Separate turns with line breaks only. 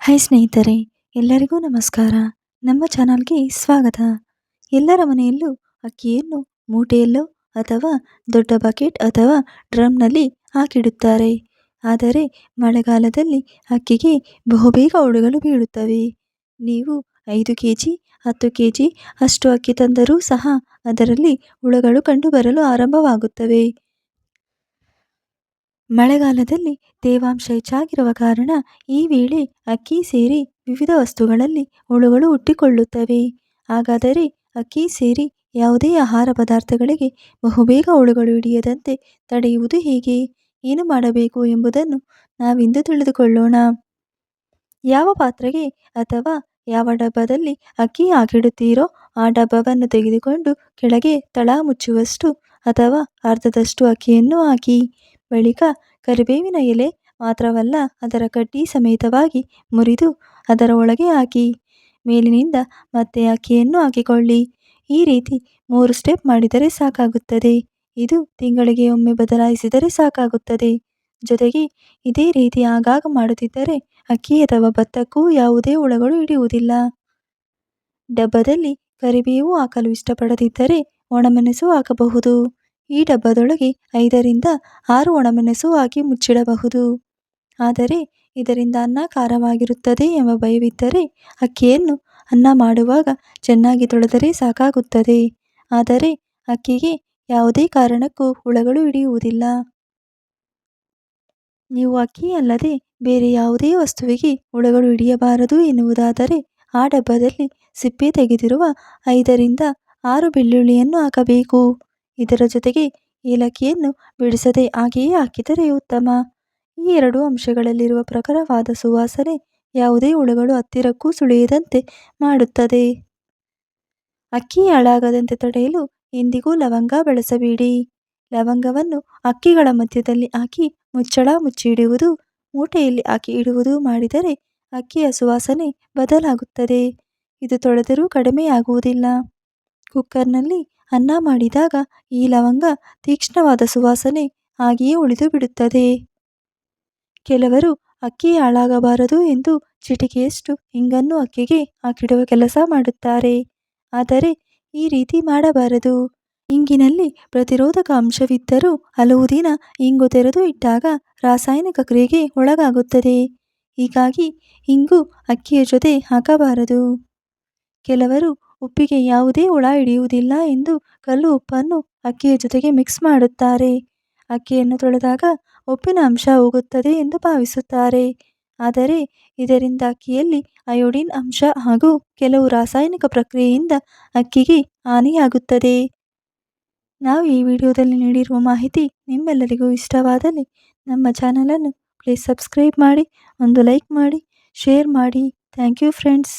Hi ಸ್ನೇಹಿತರೆ, ಎಲ್ಲರಿಗೂ ನಮಸ್ಕಾರ. ನಮ್ಮ ಚಾನಲ್ಗೆ ಸ್ವಾಗತ. ಎಲ್ಲರ ಮನೆಯಲ್ಲೂ ಅಕ್ಕಿಯನ್ನು ಮೂಟೆಯಲ್ಲೋ ಅಥವಾ ದೊಡ್ಡ ಬಕೆಟ್ ಅಥವಾ ಡ್ರಮ್ನಲ್ಲಿ ಹಾಕಿಡುತ್ತಾರೆ. ಆದರೆ, ಮಳೆಗಾಲದಲ್ಲಿ ಅಕ್ಕಿಗೆ ಬಹುಬೇಗ ಹುಳುಗಳು ಬೀಳುತ್ತವೆ. ನೀವು ಐದು ಕೆ ಜಿ ಹತ್ತು ಕೆ ಜಿ ಅಷ್ಟು ಅಕ್ಕಿ ತಂದರೂ ಸಹ ಅದರಲ್ಲಿ ಹುಳುಗಳು ಕಂಡುಬರಲು ಆರಂಭವಾಗುತ್ತವೆ. ಮಳೆಗಾಲದಲ್ಲಿ ತೇವಾಂಶ ಹೆಚ್ಚಾಗಿರುವ ಕಾರಣ ಈ ವೇಳೆ ಅಕ್ಕಿ ಸೇರಿ ವಿವಿಧ ವಸ್ತುಗಳಲ್ಲಿ ಹುಳುಗಳು ಹುಟ್ಟಿಕೊಳ್ಳುತ್ತವೆ. ಹಾಗಾದರೆ ಅಕ್ಕಿ ಸೇರಿ ಯಾವುದೇ ಆಹಾರ ಪದಾರ್ಥಗಳಿಗೆ ಬಹುಬೇಗ ಹುಳುಗಳು ಹಿಡಿಯದಂತೆ ತಡೆಯುವುದು ಹೇಗೆ? ಏನು ಮಾಡಬೇಕು ಎಂಬುದನ್ನು ನಾವಿಂದು ತಿಳಿದುಕೊಳ್ಳೋಣ. ಯಾವ ಪಾತ್ರೆಗೆ ಅಥವಾ ಯಾವ ಡಬ್ಬದಲ್ಲಿ ಅಕ್ಕಿ ಹಾಕಿಡುತ್ತೀರೋ ಆ ಡಬ್ಬವನ್ನು ತೆಗೆದುಕೊಂಡು ಕೆಳಗೆ ತಳ ಮುಚ್ಚುವಷ್ಟು ಅಥವಾ ಅರ್ಧದಷ್ಟು ಅಕ್ಕಿಯನ್ನು ಹಾಕಿ. ಬಳಿಕ ಕರಿಬೇವಿನ ಎಲೆ ಮಾತ್ರವಲ್ಲ ಅದರ ಕಡ್ಡಿ ಸಮೇತವಾಗಿ ಮುರಿದು ಅದರ ಒಳಗೆ ಹಾಕಿ, ಮೇಲಿನಿಂದ ಮತ್ತೆ ಅಕ್ಕಿಯನ್ನು ಹಾಕಿಕೊಳ್ಳಿ. ಈ ರೀತಿ ಮೂರು ಸ್ಟೆಪ್ ಮಾಡಿದರೆ ಸಾಕಾಗುತ್ತದೆ. ಇದು ತಿಂಗಳಿಗೆ ಒಮ್ಮೆ ಬದಲಾಯಿಸಿದರೆ ಸಾಕಾಗುತ್ತದೆ. ಜೊತೆಗೆ ಇದೇ ರೀತಿ ಆಗಾಗ ಮಾಡುತ್ತಿದ್ದರೆ ಅಕ್ಕಿ ಅಥವಾ ಭತ್ತಕ್ಕೂ ಯಾವುದೇ ಹುಳಗಳು ಹಿಡಿಯುವುದಿಲ್ಲ. ಡಬ್ಬದಲ್ಲಿ ಕರಿಬೇವು ಹಾಕಲು ಇಷ್ಟಪಡದಿದ್ದರೆ ಒಣಮೆಣಸು ಹಾಕಬಹುದು. ಈ ಡಬ್ಬದೊಳಗೆ ಐದರಿಂದ ಆರು ಒಣಮೆಣಸು ಹಾಕಿ ಮುಚ್ಚಿಡಬಹುದು. ಆದರೆ ಇದರಿಂದ ಅನ್ನ ಖಾರವಾಗಿರುತ್ತದೆ ಎಂಬ ಭಯವಿದ್ದರೆ ಅಕ್ಕಿಯನ್ನು ಅನ್ನ ಮಾಡುವಾಗ ಚೆನ್ನಾಗಿ ತೊಳೆದರೆ ಸಾಕಾಗುತ್ತದೆ. ಆದರೆ ಅಕ್ಕಿಗೆ ಯಾವುದೇ ಕಾರಣಕ್ಕೂ ಹುಳಗಳು ಹಿಡಿಯುವುದಿಲ್ಲ. ನೀವು ಅಕ್ಕಿ ಅಲ್ಲದೆ ಬೇರೆ ಯಾವುದೇ ವಸ್ತುವಿಗೆ ಹುಳಗಳು ಹಿಡಿಯಬಾರದು ಎನ್ನುವುದಾದರೆ ಆ ಡಬ್ಬದಲ್ಲಿ ಸಿಪ್ಪೆ ತೆಗೆದಿರುವ ಐದರಿಂದ ಆರು ಬೆಳ್ಳುಳ್ಳಿಯನ್ನು ಹಾಕಬೇಕು. ಇದರ ಜೊತೆಗೆ ಏಲಕ್ಕಿಯನ್ನು ಬಿಡಿಸದೆ ಹಾಗೆಯೇ ಹಾಕಿದರೆ ಉತ್ತಮ. ಈ ಎರಡು ಅಂಶಗಳಲ್ಲಿರುವ ಪ್ರಖರವಾದ ಸುವಾಸನೆ ಯಾವುದೇ ಹುಳುಗಳು ಹತ್ತಿರಕ್ಕೂ ಸುಳಿಯದಂತೆ ಮಾಡುತ್ತದೆ. ಅಕ್ಕಿ ಹಾಳಾಗದಂತೆ ತಡೆಯಲು ಎಂದಿಗೂ ಲವಂಗ ಬಳಸಬೇಡಿ. ಲವಂಗವನ್ನು ಅಕ್ಕಿಗಳ ಮಧ್ಯದಲ್ಲಿ ಹಾಕಿ ಮುಚ್ಚಳ ಮುಚ್ಚಿಡುವುದು, ಮೂಟೆಯಲ್ಲಿ ಹಾಕಿ ಇಡುವುದು ಮಾಡಿದರೆ ಅಕ್ಕಿಯ ಸುವಾಸನೆ ಬದಲಾಗುತ್ತದೆ. ಇದು ತೊಳೆದರೂ ಕಡಿಮೆಯಾಗುವುದಿಲ್ಲ. ಕುಕ್ಕರ್ನಲ್ಲಿ ಅನ್ನ ಮಾಡಿದಾಗ ಈ ಲವಂಗ ತೀಕ್ಷ್ಣವಾದ ಸುವಾಸನೆ ಹಾಗೆಯೇ ಉಳಿದು ಬಿಡುತ್ತದೆ. ಕೆಲವರು ಅಕ್ಕಿ ಹಾಳಾಗಬಾರದು ಎಂದು ಚಿಟಿಕೆಯಷ್ಟು ಹಿಂಗನ್ನು ಅಕ್ಕಿಗೆ ಹಾಕಿಡುವ ಕೆಲಸ ಮಾಡುತ್ತಾರೆ. ಆದರೆ ಈ ರೀತಿ ಮಾಡಬಾರದು. ಇಂಗಿನಲ್ಲಿ ಪ್ರತಿರೋಧಕ ಅಂಶವಿದ್ದರೂ ಹಲವು ದಿನ ಇಂಗು ತೆರೆದು ಇಟ್ಟಾಗ ರಾಸಾಯನಿಕ ಕ್ರಿಯೆಗೆ ಒಳಗಾಗುತ್ತದೆ. ಹೀಗಾಗಿ ಇಂಗು ಅಕ್ಕಿಯ ಜೊತೆ ಹಾಕಬಾರದು. ಕೆಲವರು ಉಪ್ಪಿಗೆ ಯಾವುದೇ ಹುಳ ಹಿಡಿಯುವುದಿಲ್ಲ ಎಂದು ಕಲ್ಲು ಉಪ್ಪನ್ನು ಅಕ್ಕಿಯ ಜೊತೆಗೆ ಮಿಕ್ಸ್ ಮಾಡುತ್ತಾರೆ. ಅಕ್ಕಿಯನ್ನು ತೊಳೆದಾಗ ಉಪ್ಪಿನ ಅಂಶ ಹೋಗುತ್ತದೆ ಎಂದು ಭಾವಿಸುತ್ತಾರೆ. ಆದರೆ ಇದರಿಂದ ಅಕ್ಕಿಯಲ್ಲಿ ಅಯೋಡಿನ್ ಅಂಶ ಹಾಗೂ ಕೆಲವು ರಾಸಾಯನಿಕ ಪ್ರಕ್ರಿಯೆಯಿಂದ ಅಕ್ಕಿಗೆ ಹಾನಿಯಾಗುತ್ತದೆ. ನಾವು ಈ ವಿಡಿಯೋದಲ್ಲಿ ನೀಡಿರುವ ಮಾಹಿತಿ ನಿಮ್ಮೆಲ್ಲರಿಗೂ ಇಷ್ಟವಾದಲ್ಲಿ ನಮ್ಮ ಚಾನಲನ್ನು ಪ್ಲೀಸ್ ಸಬ್ಸ್ಕ್ರೈಬ್ ಮಾಡಿ, ಒಂದು ಲೈಕ್ ಮಾಡಿ ಶೇರ್ ಮಾಡಿ. Thank you friends